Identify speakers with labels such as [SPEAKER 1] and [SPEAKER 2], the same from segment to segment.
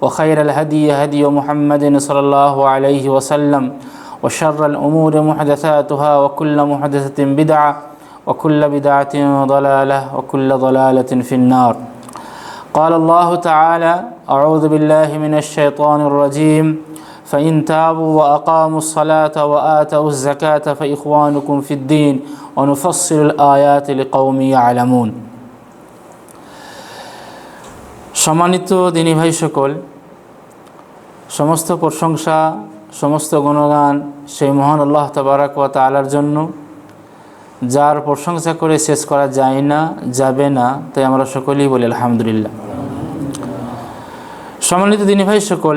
[SPEAKER 1] وخير الهدي هدي محمد صلى الله عليه وسلم وشر الأمور محدثاتها وكل محدثة بدعة وكل بدعة ضلالة وكل ضلالة في النار. قال الله تعالى أعوذ بالله من الشيطان الرجيم. فإن تابوا وأقاموا الصلاة وآتوا الزكاة فإخوانكم في الدين ونفصل الآيات لقوم يعلمون. সম্মানিত দিনী ভাই সকল, সমস্ত প্রশংসা, সমস্ত গুণগান সেই মহান আল্লাহ তবারাক ওয়া তালার জন্য। যার প্রশংসা করে শেষ করা যায় না, যাবে না, তাই আমরা সকলেই বলি আলহামদুলিল্লাহ। সম্মানিত দিনী ভাই সকল,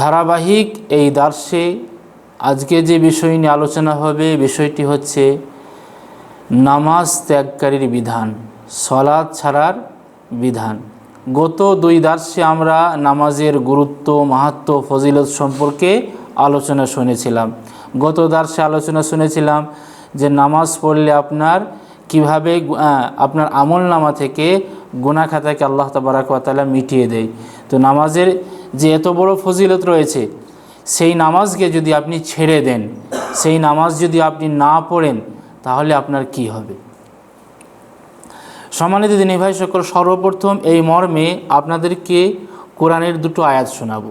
[SPEAKER 1] ধারাবাহিক এই দার্সে আজকে যে বিষয় নিয়ে আলোচনা হবে, বিষয়টি হচ্ছে নামাজ ত্যাগকারীর বিধান সলাদ ছাড়ার বিধান। গত দুই দার্সে আমরা নামাজের গুরুত্ব, মাহাত্ম, ফজিলত সম্পর্কে আলোচনা শুনেছিলাম। গত দার্সে আলোচনা শুনেছিলাম যে নামাজ পড়লে আপনার কীভাবে আপনার আমল নামা থেকে গুনা খাতাকে আল্লাহ তাবারাকালা মিটিয়ে দেয়। তো নামাজের যে এত বড় ফজিলত রয়েছে, সেই নামাজকে যদি আপনি ছেড়ে দেন, সেই নামাজ যদি আপনি না পড়েন, তাহলে আপনার কি হবে? সম্মানিত দিনী ভাই সকল, সর্বপ্রথম এই মর্মে আপনাদেরকে কোরআনের দুটো আয়াত শোনাবো।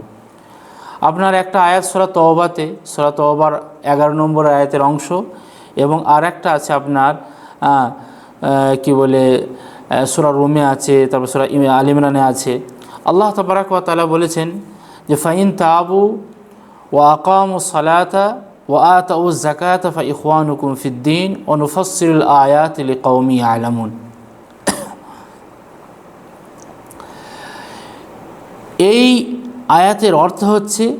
[SPEAKER 1] আপনার একটা আয়াত সোরা তওবাতে, সোরা তওবার এগারো নম্বর আয়াতের অংশ এবং আর একটা আছে আপনার কি বলে সোরা রুমে আছে, তারপর সোরা আলিমরানে আছে। আল্লাহ তবরাক তাআলা বলেছেন যে, ফাইন তাবু ও আকাম ও সালাতা ও আতাউ জাকাত ফা ইখওয়ানুকুম ফিদ্দিন ও নুফসিল আয়াত কৌমি আলামুন এই আয়াতের অর্থ হচ্ছে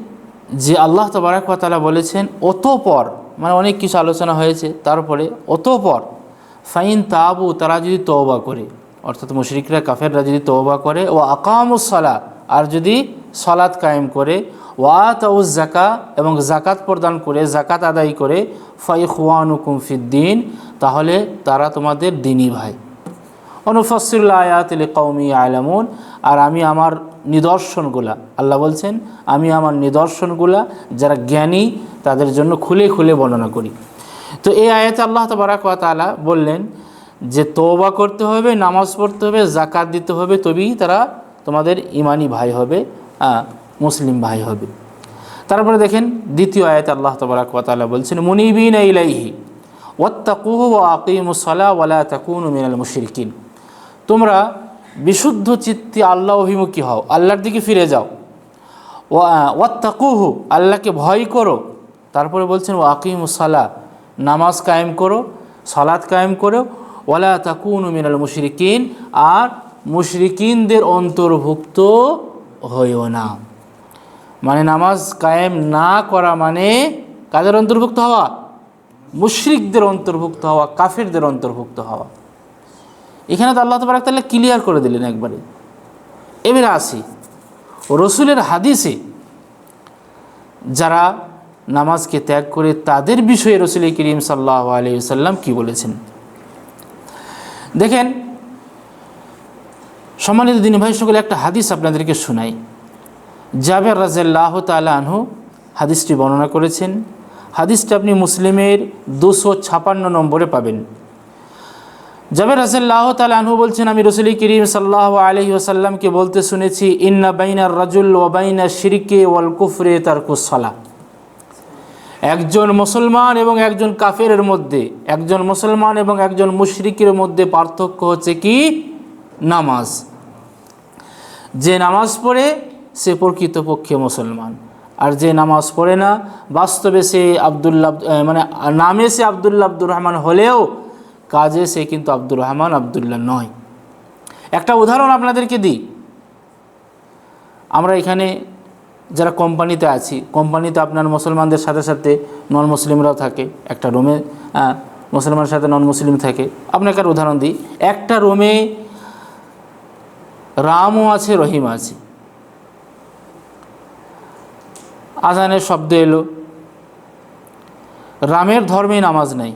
[SPEAKER 1] যে আল্লাহ তবরাকালা বলেছেন, অতপর মানে অনেক কিছু আলোচনা হয়েছে, তারপরে অতপর ফাইন তাবু, তারা যদি তওবা করে, অর্থাৎ মুশরিকরা, কাফেররা যদি তওবা করে ও আকামুসলা আর যদি সলাৎ কায়েম করে ওয়াত ও জাকা এবং জাকাত প্রদান করে জাকাত আদায় করে ফাই খুয়ানুকুম ফিদ্দিন তাহলে তারা তোমাদের দিনী ভাই। অনুফসিল আয়াত কৌমি আলামুন আর আমি আমার নিদর্শনগুলা, আল্লাহ বলছেন, আমি আমার নিদর্শনগুলা যারা জ্ঞানী, তাদের জন্য খুলে খুলে বর্ণনা করি। তো এই আয়াতে আল্লাহ তাআলা বললেন যে, তওবা করতে হবে, নামাজ পড়তে হবে জাকাত দিতে হবে, তবেই তারা তোমাদের ইমানি ভাই হবে মুসলিম ভাই হবে। তারপরে দেখেন, দ্বিতীয় আয়াতে আল্লাহ তাআলা বলছেন, মুনিবিন ইলাইহি, ওয়াত্তাকুহু ওয়া আকিমুস সালাহ ওয়ালা তাকুনু মিনাল মুশরিকিন। তোমরা বিশুদ্ধ চিত্তে আল্লাহ অভিমুখী হও, আল্লাহর দিকে ফিরে যাও। ওয়াত্তাকুহু, আল্লাহকে ভয় করো। তারপরে বলছেন ও আকিম নামাজ কায়েম করো, সালাত কায়েম করো। ওয়ালা তাকুন মিনাল মুশরিকিন আর মুশরিকিনদের অন্তর্ভুক্ত হইও না। মানে নামাজ কায়েম না করা মানে কাদের অন্তর্ভুক্ত হওয়া? মুশরিকদের অন্তর্ভুক্ত হওয়া, কাফিরদের অন্তর্ভুক্ত হওয়া। এখানে তো আল্লাহ তবরাক তাহলে ক্লিয়ার করে দিলেন একবারে। এবারে আসি। রসুলের হাদিসে যারা নামাজকে ত্যাগ করে তাদের বিষয়ে রসুল করিম সাল্লাহ আলিয়াল্লাম কি বলেছেন? দেখেন, সম্মানিত দিন ভাই, সকলে একটা হাদিস আপনাদেরকে শোনাই। জাবের রাজাল্লাহ তালা আনহু হাদিসটি বর্ণনা করেছেন। হাদিসটি আপনি মুসলিমের দুশো ছাপান্ন নম্বরে পাবেন। জাবের রাজাল্লাহ তাল বলছেন, আমি রসুল করিম সাল্লাহ আলহি ওসাল্লামকে বলতে শুনেছি, ইন্না বাইনার রাজুল ও বাইনা শিরকে ওয়াল কুফরে তার কুসলা একজন মুসলমান এবং একজন কাফেরের মধ্যে, একজন মুসলমান এবং একজন মুশরিকের মধ্যে পার্থক্য হচ্ছে কি? নামাজ। যে নামাজ পড়ে, সে প্রকৃতপক্ষে মুসলমান। আর যে নামাজ পড়ে না, বাস্তবে সে আবদুল্লাহ মানে নামে সে আবদুল্লা আব্দুর রহমান হলেও কাজে সে কিন্তু আব্দুর রহমান আবদুল্লাহ নয়। একটা উদাহরণ আপনাদেরকে দিই। আমরা এখানে যারা কোম্পানিতে আছি, কোম্পানিতে আপনার মুসলমানদের সাথে সাথে নন মুসলিমরাও থাকে, একটা রুমে মুসলমানের সাথে নন মুসলিম থাকে। আপনাকে আর উদাহরণ দিই, একটা রুমে রামও আছে রহিম আছে। আজানের শব্দ এলো। রামের ধর্মে নামাজ নাই।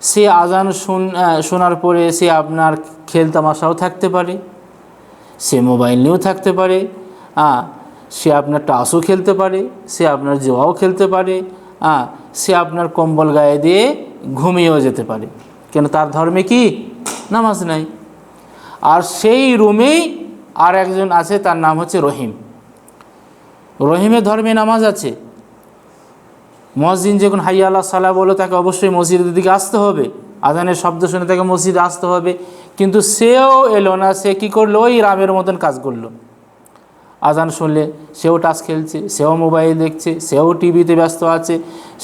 [SPEAKER 1] সে আজান শুন শোনার পরে সে আপনার খেলতামাশাও থাকতে পারে, সে মোবাইল নিয়েও থাকতে পারে হ্যাঁ সে আপনার টাসও খেলতে পারে, সে আপনার জোয়াও খেলতে পারে হ্যাঁ সে আপনার কম্বল গায়ে দিয়ে ঘুমিয়েও যেতে পারে। কেন তার ধর্মে কি? নামাজ নাই। আর সেই রুমেই আর একজন আছে, তার নাম হচ্ছে রহিম। রহিমের ধর্মে নামাজ আছে। মসজিদ যখন হাইয়া আল্লাহ সালা বলো তাকে অবশ্যই মসজিদের দিকে আসতে হবে। আজানের শব্দ শুনে তাকে মসজিদে আসতে হবে। কিন্তু সেও এলো না, সে কী করল? ওই রামের মতন কাজ করল। আজান শুনলে সেও টাচ খেলছে, সেও মোবাইল দেখছে, সেও টিভিতে ব্যস্ত আছে,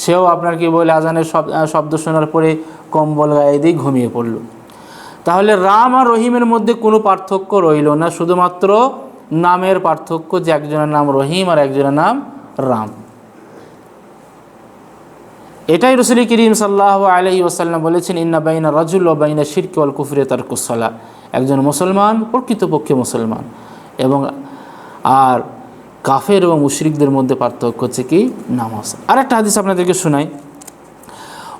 [SPEAKER 1] সেও আপনার কি বলে আজানের শব্দ শোনার পরে কম্বল গায়ে দিয়ে ঘুমিয়ে পড়ল। তাহলে রাম আর রহিমের মধ্যে কোনো পার্থক্য রইল না, শুধুমাত্র নামের পার্থক্য যে একজনের নাম রহিম আর একজনের নাম রাম। এটাই রসুল করিম সাল্লাহ আলহি ওসাল্লাম বলেছেন, ইন্না বাইনা রাজুল ও বাইনা শিরকে অল কুফরে তার কুসলা একজন মুসলমান প্রকৃতপক্ষে মুসলমান। এবং আর কাফের এবং মুশরিকদের মধ্যে পার্থক্য হচ্ছে কি? নামাজ। আর একটা হাদিস আপনাদেরকে শোনাই।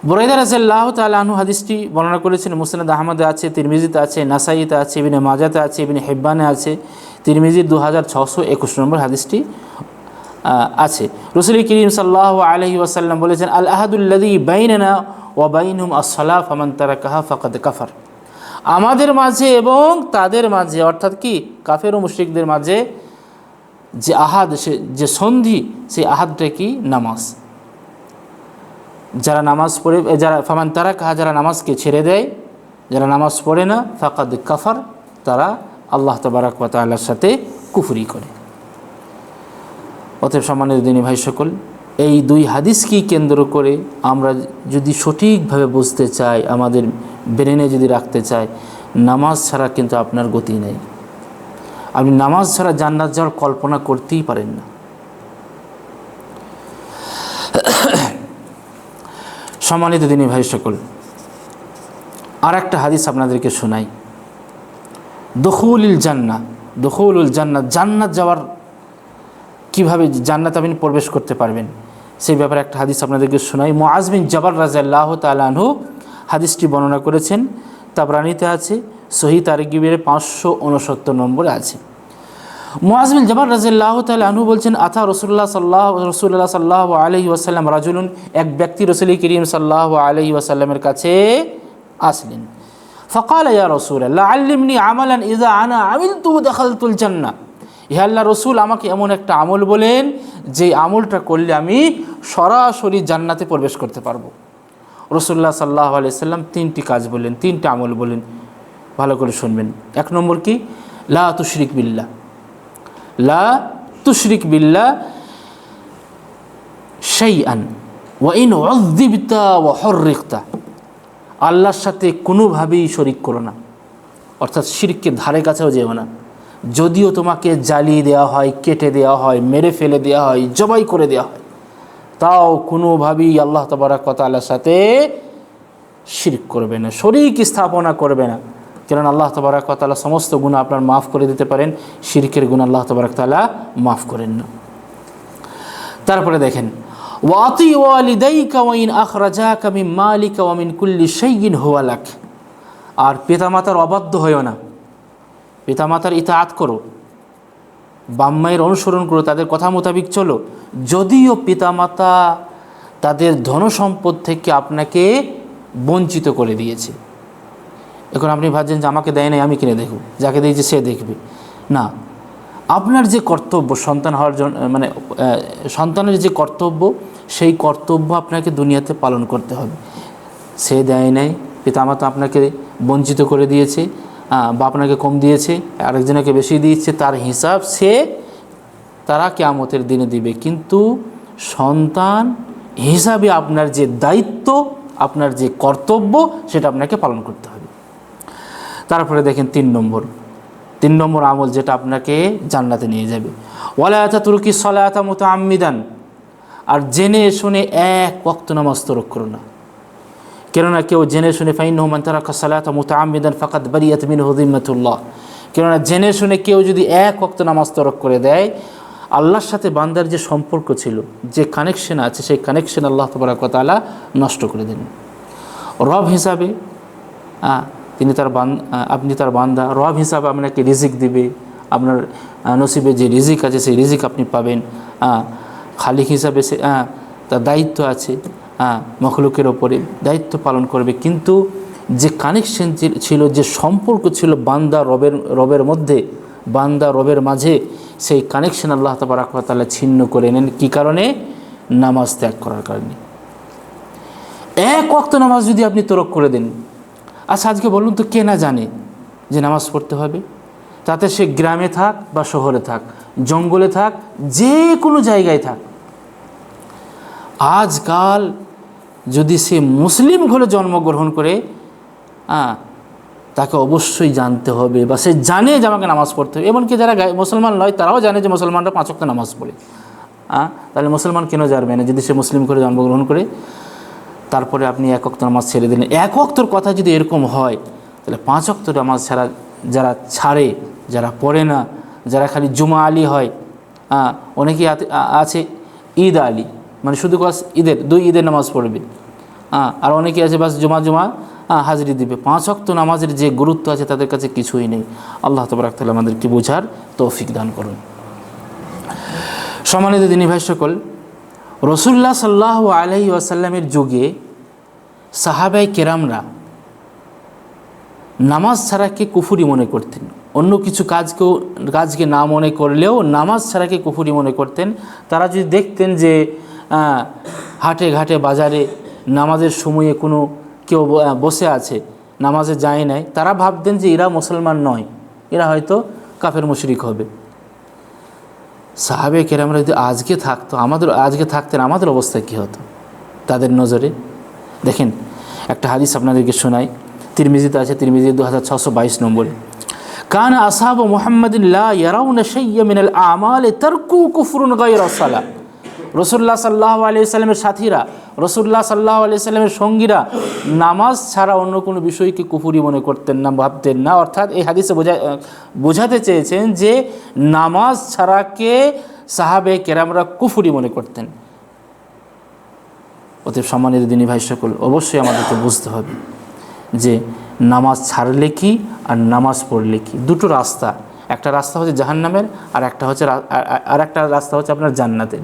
[SPEAKER 1] বরাইদা রাজাল্লাহ তাল আনহু হাদিসটি বর্ণনা করেছেন, মুসনাদ আহমদে আছে, তিরমিজিতে আছে, নাসাইতে আছে, ইবিনে মাজাতে আছে, ইবিনে হেব্বানে আছে। তিরমিজির দু হাজার ছশো একুশ নম্বর হাদিসটি আছে। রসুল করিম সাল্লাহ আলহি ওয়াসাল্লাম বলেছেন, আল আহাদুল্লাদি বাইনানা ও বাইনহুম আসলাফ আমান তারা কাহা ফাকাদ কাফার। আমাদের মাঝে এবং তাদের মাঝে, অর্থাৎ কি? কাফের ও মুশরিকদের মাঝে যে আহাদ, সে যে সন্ধি, সেই আহাদটা কি? নামাজ। যারা নামাজ পড়ে যারা ফামান তারা কাহা যারা নামাজকে ছেড়ে দেয়, যারা নামাজ পড়ে না, ফাকাদ কাফার, তারা আল্লাহ তবারাক ওয়া তাআলার সাথে কুফরি করে। অতএব সম্মানিত দিনী ভাই সকল, এই দুই হাদিসকে কেন্দ্র করে আমরা যদি সঠিকভাবে বুঝতে চাই, আমাদের ব্রেনে যদি রাখতে চাই, নামাজ ছাড়া কিন্তু আপনার গতি নেই। আপনি নামাজ ছাড়া জান্নাত যাওয়ার কল্পনা করতেই পারেন না। সম্মানিত দিনী ভাই সকল আর একটা হাদিস আপনাদেরকে শোনাই। দখুলিল জান্না দখুলুল জান্নাত জান্নাত যাওয়ার কীভাবে জান্নাত আপনি প্রবেশ করতে পারবেন? সেই ব্যাপারে একটা হাদিস আপনাদেরকে শোনাই। মোয়াজবিন জবার রাজাল্লাহ তালানহু হাদিসটি বর্ণনা করেছেন। তাবরানিতে আছে, সহি তারিগিবের পাঁচশো উনসত্তর নম্বরে আছে। মোয়াজবিন জবার রাজাল্লাহ তালানহু বলছেন আথা রসুল্লাহ সাল্লাহ রসুল্লাহ সাল্লাহ আলহি ওয়াসাল্লাম রাজুলুন, এক ব্যক্তি রসুল করিম সাল্লাহ আলহি ওয়াসাল্লামের কাছে আসলেন। ফকাল ইয়া রসুল আল্লাহ আল্লিমনি আমালান ইজা আনা আমিল তু দেখালতুল জান্না ইহা আল্লাহ রসুল, আমাকে এমন একটা আমল বলেন যে আমলটা করলে আমি সরাসরি জান্নাতে প্রবেশ করতে পারব। রসুল্লাহ সাল্লাহ আলাইসাল্লাম তিনটি কাজ বললেন, তিনটি আমল বলেন ভালো করে শুনবেন। এক নম্বর কি? লা তুশরিক বিল্লা লা তুশরিক বিল্লা সেই আন ওয়া ইন অদ্দিবিতা ওয়া হরিকতা আল্লাহর সাথে কোনোভাবেই শরিক করো না। অর্থাৎ শিরকে ধারে কাছেও যেও না। যদিও তোমাকে জ্বালিয়ে দেওয়া হয়, কেটে দেওয়া হয়, মেরে ফেলে দেওয়া হয়, জবাই করে দেওয়া হয়, তাও কোনোভাবেই আল্লাহ তবরাক আল্লাহর সাথে শিরক করবে না, শরিক স্থাপনা করবে না। কারণ আল্লাহ তবরাক তালা সমস্ত গুণ আপনার মাফ করে দিতে পারেন, শিরকের গুণ আল্লাহ তবরাক তালা মাফ করেন না। তারপরে দেখেন ওয়াতি ওয়ালিদাইকা ওয়াইন আখরাজাকা মিন মালিকা ওয়া মিন কুল্লি শাইইন হুয়া লাক। আর পিতামাতার অবাধ্য হয়েও না। পিতামাতার ইতাআত করো। বাম্মায়ের অনুসরণ করো, তাদের কথা মোতাবিক চলো। যদিও পিতামাতা তাদের ধনসম্পদ থেকে আপনাকে বঞ্চিত করে দিয়েছে। এখন আপনি ভাবছেন যে আমাকে দেয় নাই, আমি কিনে দেখব? যাকে দিয়েছে সে দেখবে। না, আপনার যে কর্তব্য সন্তান হওয়ার জন্য মানে সন্তানের যে কর্তব্য, সেই কর্তব্য আপনাকে দুনিয়াতে পালন করতে হবে। সে দেয় নাই, পিতামাতা আপনাকে বঞ্চিত করে দিয়েছে। বা আপনাকে কম দিয়েছে, আরেকজনকে বেশি দিয়েছে, তার হিসাব সে তারা কেয়ামতের দিনে দিবে। কিন্তু সন্তান হিসাবে আপনার যে দায়িত্ব, আপনার যে কর্তব্য, সেটা আপনাকে পালন করতে হবে। তারপরে দেখেন তিন নম্বর। তিন নম্বর আমল যেটা আপনাকে জান্নাতে নিয়ে যাবে। ওয়ালায়াতা তুরকি সলায়াতা মতো আম্মিদান আর জেনে শুনে এক ওয়াক্ত নামাজ তরক করো না। কেননা কেউ জেনে শুনে ফাইন হুমান তারা সালাতা মুতা আমিদান ফাকাত বারিয়াত মিন হদিমতুল্লাহ কেননা জেনে শুনে কেউ যদি এক ওয়াক্ত নামাজ তরক করে দেয়, আল্লাহর সাথে বান্দার যে সম্পর্ক ছিল, যে কানেকশন আছে, সেই কানেকশন আল্লাহ তবরাকতালা নষ্ট করে দেন রব হিসাবে তিনি তার বান আপনি তার বান্দা, রব হিসাবে আপনাকে রিজিক দিবে, আপনার নসিবে যে রিজিক আছে, সেই রিজিক আপনি পাবেন। খালিক হিসাবে সে তার দায়িত্ব আছে। মখলুকের ওপরে দায়িত্ব পালন করবে। কিন্তু যে কানেকশন ছিল, যে সম্পর্ক ছিল বান্দা রবের রবের মধ্যে, বান্দা রবের মাঝে, সেই কানেকশন আল্লাহ তালা ছিন্ন করে নেন। কী কারণে? নামাজ ত্যাগ করার কারণে। এক অক্ত নামাজ যদি আপনি তরক করে দেন আচ্ছা আজকে বলুন তো কে না জানে যে নামাজ পড়তে হবে? তাতে সে গ্রামে থাক বা শহরে থাক, জঙ্গলে থাক, যে কোনো জায়গায় থাক। আজকাল যদি সে মুসলিম ঘরে জন্মগ্রহণ করে হ্যাঁ তাকে অবশ্যই জানতে হবে বা সে জানে যে আমাকে নামাজ পড়তে হবে। এমনকি যারা মুসলমান নয়, তারাও জানে যে মুসলমানরা পাঁচ ওয়াক্ত নামাজ পড়ে। হ্যাঁ তাহলে মুসলমান কেন জানবে না? যদি সে মুসলিম ঘরে জন্মগ্রহণ করে, তারপরে আপনি এক অক্ত নামাজ ছেড়ে দিলেন। এক অক্তর কথা যদি এরকম হয়, তাহলে পাঁচ অক্ত নামাজ ছাড়া যারা ছাড়ে, যারা পড়ে না, যারা খালি জুমা আলী হ্যাঁ অনেকেই আছে ঈদ আলী। মানে শুধু বাস ঈদের, দুই ঈদের নামাজ পড়বে। আর অনেকে আছে বাস জুমা জুমা হাজিরি দিবে। পাঁচ অক্ত নামাজের যে গুরুত্ব আছে তাদের কাছে কিছুই নেই। আল্লাহ তবরাক তাহলে আমাদেরকে বোঝার তৌফিক দান করুন। সম্মানিত দিনী ভাই সকল রসুল্লাহ সাল্লাহ আলহি আসাল্লামের যুগে সাহাবাই কেরামরা নামাজ ছাড়াকে কুফুরি মনে করতেন? অন্য কিছু কাজকেও, কাজকে না মনে করলেও নামাজ ছাড়াকে কুফুরি মনে করতেন? তারা যদি দেখতেন যে হাটে ঘাটে বাজারে নামাজের সময়ে কোনো কেউ বসে আছে, নামাজে যায় নাই, তারা ভাবতেন যে এরা মুসলমান নয়, এরা হয়তো কাফের মুশরিক হবে। সাহাবে কেরামরা যদি আজকে থাকতো, আমাদের, আজকে থাকতেন, আমাদের অবস্থা কী হতো? তাদের নজরে দেখেন, একটা হাদিস আপনাদেরকে শোনাই, তিরমিজিতে আছে, তিরমিজি দু হাজার ছশো বাইশ নম্বরে। কান আসাব মোহাম্মদিন লা ইয়ারাউন শাইয়্যা মিনাল আমাল তারকু কুফরুন গায়রা সালাহ রসুল্লাহ সাল্লাহ আলিয়া সাল্লামের সাথীরা, রসুল্লাহ সাল্লাহ আলিয়া সাল্লামের সঙ্গীরা নামাজ ছাড়া অন্য কোনো বিষয়কে কুফুরি মনে করতেন না, ভাবতেন না। অর্থাৎ এই হাদিসে বোঝা, বোঝাতে চেয়েছেন যে নামাজ ছাড়াকে সাহাবে কেরামরা কুফুরি মনে করতেন। অতএব সম্মানিত দিনী ভাই সকল, অবশ্যই আমাদেরকে বুঝতে হবে যে নামাজ ছাড়লে কি আর নামাজ পড়লে কি। দুটো রাস্তা একটা রাস্তা হচ্ছে জাহান্নামের, আর একটা হচ্ছে আর- একটা রাস্তা হচ্ছে আপনার জান্নাতের।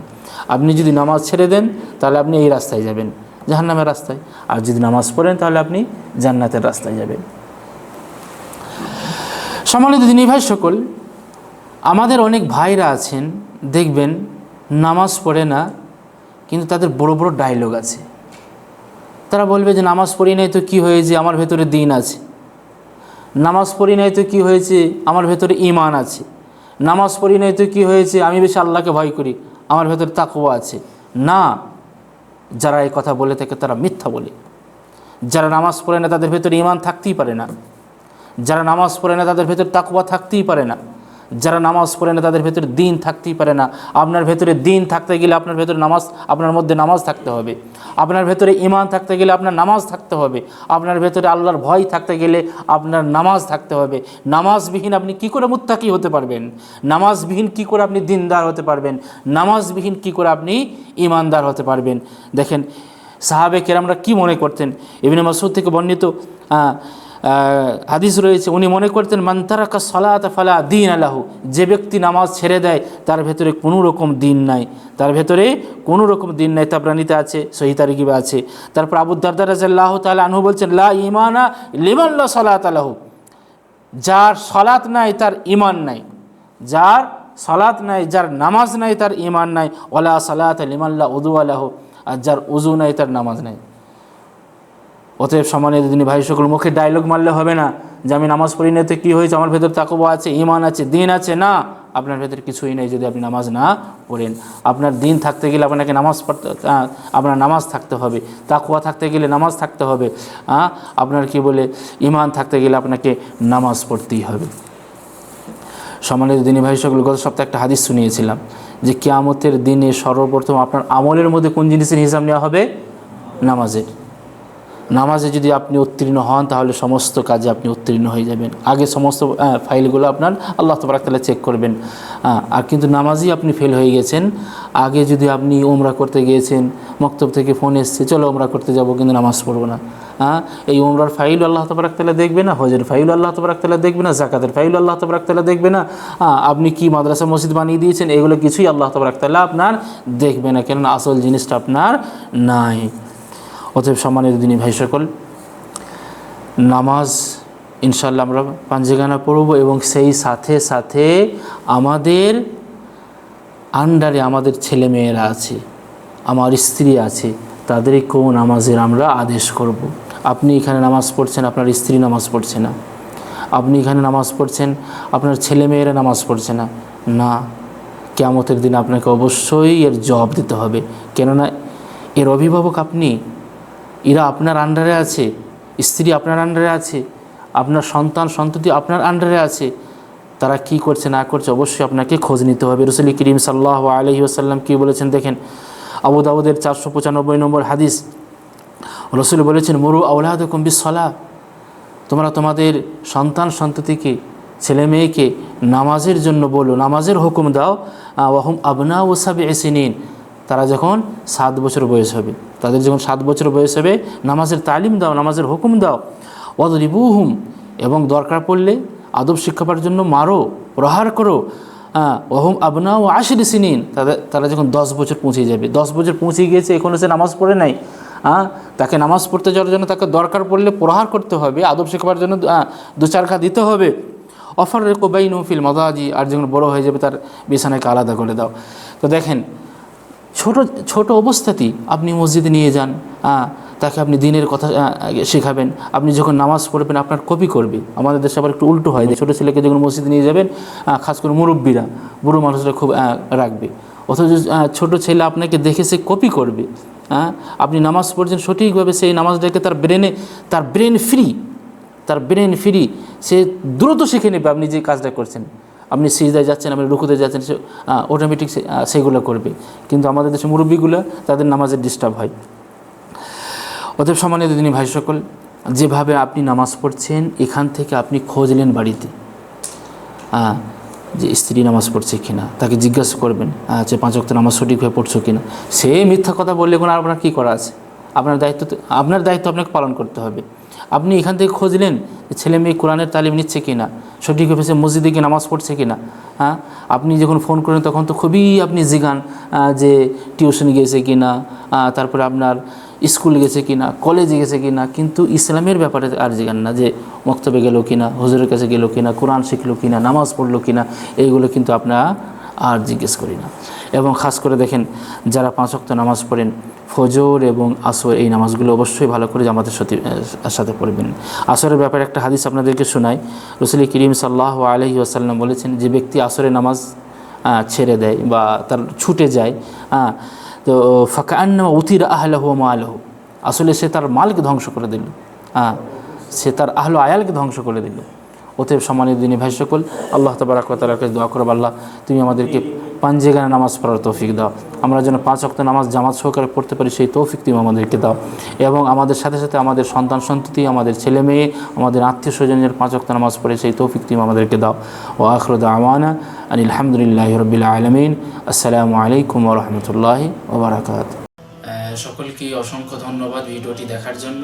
[SPEAKER 1] আপনি যদি নামাজ ছেড়ে দেন, তাহলে আপনি এই রাস্তায় যাবেন, জাহান্নামের রাস্তায়। আর যদি নামাজ পড়েন, তাহলে আপনি জান্নাতের রাস্তায় যাবেন। সম্মানিত দিনী ভাই সকল, আমাদের অনেক ভাইরা আছেন, দেখবেন নামাজ পড়ে না, কিন্তু তাদের বড় বড় ডায়লগ আছে। তারা বলবে যে, নামাজ পড়ি নাই তো কী হয়েছে? আমার ভেতরে দিন আছে। নামাজ পড়ি নাই তো কী হয়েছে? আমার ভেতরে ইমান আছে। নামাজ পড়ি নাই তো কী হয়েছে? আমি বেশি আল্লাহকে ভয় করি। আমার ভেতরে তাকুয়া আছে। না, যারা এই কথা বলে থাকে তারা মিথ্যা বলে। যারা নামাজ পড়ে না তাদের ভেতরে ইমান থাকতেই পারে না। যারা নামাজ পড়ে না তাদের ভেতরে তাকুয়া থাকতেই পারে না। যারা নামাজ পড়ে না, তাদের ভেতরে দিন থাকতেই পারে না। আপনার ভেতরে দিন থাকতে গেলে আপনার ভেতরে নামাজ, আপনার মধ্যে নামাজ থাকতে হবে। আপনার ভেতরে ইমান থাকতে গেলে আপনার নামাজ থাকতে হবে। আপনার ভেতরে আল্লাহর ভয় থাকতে গেলে আপনার নামাজ থাকতে হবে। নামাজবিহীন আপনি কি করে মুত্তাকি হতে পারবেন? নামাজবিহীন কি করে আপনি দিনদার হতে পারবেন? নামাজবিহীন কি করে আপনি ইমানদার হতে পারবেন? দেখেন, সাহাবে কেরামরা কি মনে করতেন? ইবনে মাসুদ থেকে বর্ণিত হাদিস রয়েছে, উনি মনে করতেন মান্তারাকা সলাত ফালা দিন আলাহু যে ব্যক্তি নামাজ ছেড়ে দেয়, তার ভেতরে কোনো রকম দিন নাই। তার ভেতরে কোনো রকম দিন নাই, তাবরানিতে আছে, সহি তারিকিবে আছে। তারপর আবু দারদার রাজাল্লাহ তাআলা আনহু বলছেন, লা ইমানা লিমাল্লা সলাত আলাহু যার সলাত নাই, তার ইমান নাই। যার সলাত নাই, যার নামাজ নাই, তার ইমান নাই। ওলা সালাত লিমাল্লা উদু আলাহ আর যার উজু নাই, তার নামাজ নাই। অতএব সম্মানিত দিনী ভাই, সকল মুখে ডায়লগ মারলে হবে না। যে আমি নামাজ পড়ি না তো কী হয়েছে? আমার ভেতর তাকবা আছে ইমান আছে, দিন আছে? না। আপনার ভেতর কিছুই নেই যদি আপনি নামাজ না পড়েন। আপনার দিন থাকতে গেলে আপনাকে নামাজ পড়তে আপনার নামাজ থাকতে হবে। তাকুয়া থাকতে গেলে নামাজ থাকতে হবে। আপনার কি বলে ইমান থাকতে গেলে আপনাকে নামাজ পড়তেই হবে। সম্মানিত দিনী ভাই, সকল, গত সপ্তাহে একটা হাদিস শুনিয়েছিলাম যে কিয়ামতের দিনে সর্বপ্রথম আপনার আমলের মধ্যে কোন জিনিসের হিসাব নেওয়া হবে? নামাজের। নামাজে যদি আপনি উত্তীর্ণ হন, তাহলে সমস্ত কাজে আপনি উত্তীর্ণ হয়ে যাবেন। আগে সমস্ত ফাইলগুলো আপনার আল্লাহ তবরাক তালা চেক করবেন। আর কিন্তু নামাজই আপনি ফেল হয়ে গেছেন। আগে যদি আপনি ওমরা করতে গিয়েছেন, মক্তব থেকে ফোন এসছে, চলো ওমরা করতে যাব, কিন্তু নামাজ পড়ব না। হ্যাঁ এই ওমরার ফাইল আল্লাহ তবরাক তালা দেখবে না? হজের ফাইল আল্লাহ তবরাক তালা দেখবে না? জাকাতের ফাইল আল্লাহ তবরাক তালা দেখবে না? আপনি কি মাদ্রাসা মসজিদ বানিয়ে দিয়েছেন? এগুলো কিছুই আল্লাহ তবরাক তালা আপনার দেখবে না, কেননা আসল জিনিসটা আপনার নাই। অতএব সম্মানিত দিনী ভাই সকল, নামাজ ইনশাল্লাহ আমরা পাঞ্জেগানা পড়ব এবং সেই সাথে সাথে আমাদের আন্ডারে আমাদের ছেলে মেয়েরা আছে, আমার স্ত্রী আছে, তাদেরকেও নামাজের আমরা আদেশ করব। আপনি এখানে নামাজ পড়ছেন, আপনার স্ত্রী নামাজ পড়ছে না। আপনি এখানে নামাজ পড়ছেন, আপনার ছেলে মেয়েরা নামাজ পড়ছে না। না কেমতের দিন আপনাকে অবশ্যই এর জবাব দিতে হবে। কেননা এর অভিভাবক আপনি এরা আপনার আন্ডারে আছে, স্ত্রী আপনার আন্ডারে আছে, আপনার সন্তান, সন্ততি আপনার আন্ডারে আছে, তারা কি করছে, না করছে, অবশ্যই আপনাকে খোঁজ নিতে হবে। রসুল করিম সাল্লাহ আলহি আসাল্লাম কী বলেছেন দেখেন, আবু দাউদের চারশো পঁচানব্বই নম্বর হাদিস, রসুল বলেছেন, মরু আউলাদ কম্বি সলা তোমরা তোমাদের সন্তান, সন্ততিকে, ছেলে মেয়েকে নামাজের জন্য বলো, নামাজের হুকুম দাও আবনা ও সাবে এসে নিন তারা যখন সাত বছর বয়স হবে। তাদের যখন সাত বছর বয়স হবে, নামাজের তালিম দাও, নামাজের হুকুম দাও। ওয়াদরিবুহুম, এবং দরকার পড়লে আদব শিক্ষা পাওয়ার জন্য মারো, প্রহার করো। ওহম আবনা ও আশির সিনিন, তাদের, তারা যখন দশ বছর পৌঁছে যাবে, দশ বছর পৌঁছে গিয়েছে এখনও সে নামাজ পড়ে নাই। হ্যাঁ তাকে নামাজ পড়তে যাওয়ার জন্য তাকে দরকার পড়লে প্রহার করতে হবে, আদব শেখাবার জন্য দু চার খা দিতে হবে। অফার কোবাই নফিল মদাজি, আর যখন বড় হয়ে যাবে তার বিছানাকে আলাদা করে দাও। তো দেখেন ছোট ছোট অবস্থাতেই আপনি মসজিদে নিয়ে যান তাকে আপনি দিনের কথা শেখাবেন। আপনি যখন নামাজ পড়বেন, আপনার কপি করবে। আমাদের দেশে আবার একটু উল্টো হয় ছোটো ছেলেকে যখন মসজিদে নিয়ে যাবেন খাস করে মুরব্বীরা, বুড়ো মানুষরা খুব রাখবে। অথচ ছোট ছেলে আপনাকে দেখে সে কপি করবে। হ্যাঁ আপনি নামাজ পড়ছেন, সঠিকভাবে সেই নামাজটাকে তার ব্রেনে তার ব্রেন ফ্রি তার ব্রেন ফ্রি সে দ্রুত শিখে নেবে আপনি যে কাজটা করছেন। আপনি সিজদায় যাচ্ছেন, আপনি রুকুতে যাচ্ছেন, সে অটোমেটিক সেগুলো করবে। কিন্তু আমাদের দেশে মুরব্বীগুলো তাদের নামাজের ডিস্টার্ব হয়। অতএব সম্মানিত দিনী ভাই সকল, যেভাবে আপনি নামাজ পড়ছেন, এখান থেকে আপনি খোঁজ নেন বাড়িতে। যে স্ত্রী নামাজ পড়ছে কিনা, তাকে জিজ্ঞাসা করবেন যে পাঁচ অক্ট নামাজ সঠিকভাবে পড়ছো কিনা। সে মিথ্যা কথা বললে কোনো আপনার কী করা আছে? আপনার দায়িত্ব আপনার দায়িত্ব আপনাকে পালন করতে হবে। আপনি এখান থেকে খুঁজলেন যে ছেলে মেয়ে কোরআনের তালিম নিচ্ছে কিনা। সঠিকভাবে সে মসজিদে গিয়ে নামাজ পড়ছে কি না হ্যাঁ? আপনি যখন ফোন করেন, তখন তো খুবই আপনি জিগান যে টিউশন গিয়েছে কি না তারপরে আপনার স্কুল গেছে কি না কলেজে গেছে কি না কিন্তু ইসলামের ব্যাপারে আর জিগান না যে মক্তবে গেল কিনা, হজুরের কাছে গেল কিনা, কোরআন শিখলো কি না নামাজ পড়ল কি না এইগুলো কিন্তু আপনারা আর জিজ্ঞেস করি না। এবং খাস করে দেখেন, যারা পাঁচ ওয়াক্ত নামাজ পড়েন, ফজর এবং আসর, এই নামাজগুলো অবশ্যই ভালো করে জামাতের সাথে সাথে পড়বেন। আসরের ব্যাপারে একটা হাদিস আপনাদেরকে শোনাই। রসুল করিম সাল্লাহ আলহি আসাল্লাম বলেছেন, যে ব্যক্তি আসরে নামাজ ছেড়ে দেয় বা তার ছুটে যায় হ্যাঁ তো ফাঁকা আন্না উতির আহলাহ মা আলহ আসলে সে তার মালকে ধ্বংস করে দিল। হ্যাঁ সে তার আহলো আয়ালকে ধ্বংস করে দিল। অতএব সম্মানিত দিনী ভাই সকল, আল্লাহ তবরাকার কাছে দোয়া করব আল্লাহ তুমি আমাদেরকে পাঞ্জেগানে নামাজ পড়ার তৌফিক দাও। আমরা যেন পাঁচ অক্ত নামাজ জামাত সহকারে পড়তে পারি, সেই তৌফিক তুমি আমাদেরকে দাও। এবং আমাদের সাথে সাথে আমাদের সন্তান সন্ততি, আমাদের ছেলে মেয়ে, আমাদের আত্মীয় স্বজনের পাঁচ অক্ত নামাজ পড়ে, সেই তৌফিক তুমি আমাদেরকে দাও। ও আখরদ আমানা আনিল আলহামদুলিল্লাহ রবিল আলমিন। আসসালামু আলাইকুম রহমতুল্লাহ ওবরাকাত সকলকে অসংখ্য ধন্যবাদ ভিডিওটি দেখার জন্য।